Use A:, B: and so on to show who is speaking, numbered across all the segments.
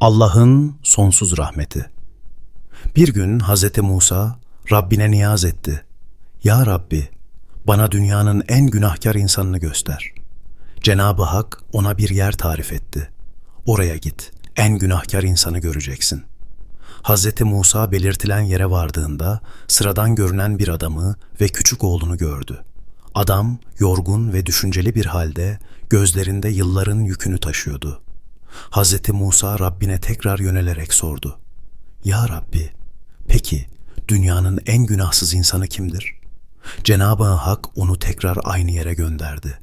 A: Allah'ın sonsuz rahmeti. Bir gün Hz. Musa Rabbine niyaz etti. Ya Rabbi, bana dünyanın en günahkar insanını göster. Cenab-ı Hak ona bir yer tarif etti. Oraya git, en günahkar insanı göreceksin. Hz. Musa belirtilen yere vardığında sıradan görünen bir adamı ve küçük oğlunu gördü. Adam yorgun ve düşünceli bir halde gözlerinde yılların yükünü taşıyordu. Hz. Musa Rabbine tekrar yönelerek sordu. Ya Rabbi, peki dünyanın en günahsız insanı kimdir? Cenab-ı Hak onu tekrar aynı yere gönderdi.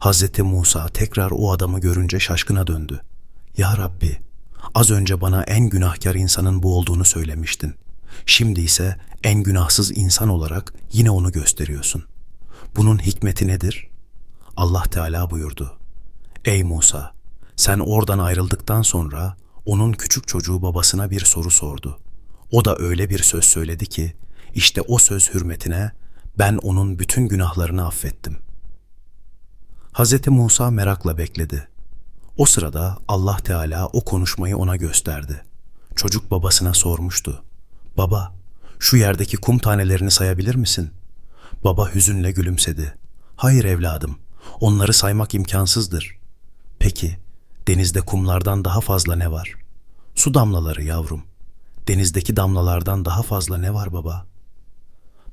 A: Hz. Musa tekrar o adamı görünce şaşkına döndü. Ya Rabbi, az önce bana en günahkar insanın bu olduğunu söylemiştin. Şimdi ise en günahsız insan olarak yine onu gösteriyorsun. Bunun hikmeti nedir? Allah Teala buyurdu. Ey Musa, sen oradan ayrıldıktan sonra onun küçük çocuğu babasına bir soru sordu. O da öyle bir söz söyledi ki, işte o söz hürmetine ben onun bütün günahlarını affettim. Hz. Musa merakla bekledi. O sırada Allah Teala o konuşmayı ona gösterdi. Çocuk babasına sormuştu. Baba, şu yerdeki kum tanelerini sayabilir misin? Baba hüzünle gülümsedi. Hayır evladım, onları saymak imkansızdır. Peki, denizde kumlardan daha fazla ne var? Su damlaları yavrum. Denizdeki damlalardan daha fazla ne var baba?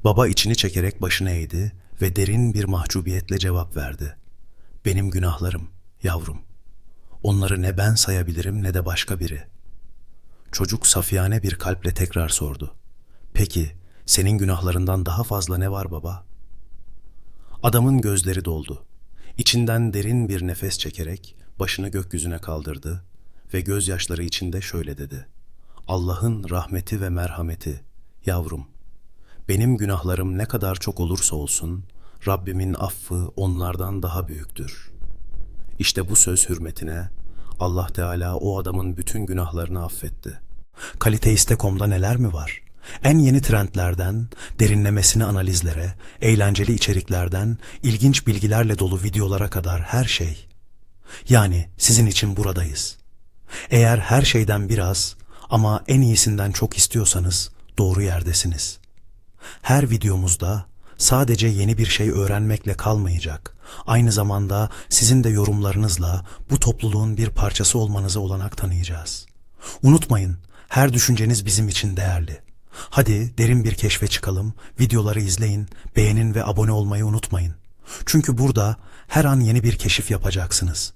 A: Baba içini çekerek başını eğdi ve derin bir mahcubiyetle cevap verdi. Benim günahlarım, yavrum. Onları ne ben sayabilirim ne de başka biri. Çocuk safiyane bir kalple tekrar sordu. Peki, senin günahlarından daha fazla ne var baba? Adamın gözleri doldu. İçinden derin bir nefes çekerek başını gökyüzüne kaldırdı ve gözyaşları içinde şöyle dedi. Allah'ın rahmeti ve merhameti, yavrum, benim günahlarım ne kadar çok olursa olsun, Rabbimin affı onlardan daha büyüktür. İşte bu söz hürmetine Allah Teala o adamın bütün günahlarını affetti. Kaliteiste.com'da neler mi var? En yeni trendlerden, derinlemesine analizlere, eğlenceli içeriklerden, ilginç bilgilerle dolu videolara kadar her şey. Yani sizin için buradayız. Eğer her şeyden biraz ama en iyisinden çok istiyorsanız doğru yerdesiniz. Her videomuzda sadece yeni bir şey öğrenmekle kalmayacak. Aynı zamanda sizin de yorumlarınızla bu topluluğun bir parçası olmanıza olanak tanıyacağız. Unutmayın, her düşünceniz bizim için değerli. Hadi derin bir keşfe çıkalım, videoları izleyin, beğenin ve abone olmayı unutmayın. Çünkü burada her an yeni bir keşif yapacaksınız.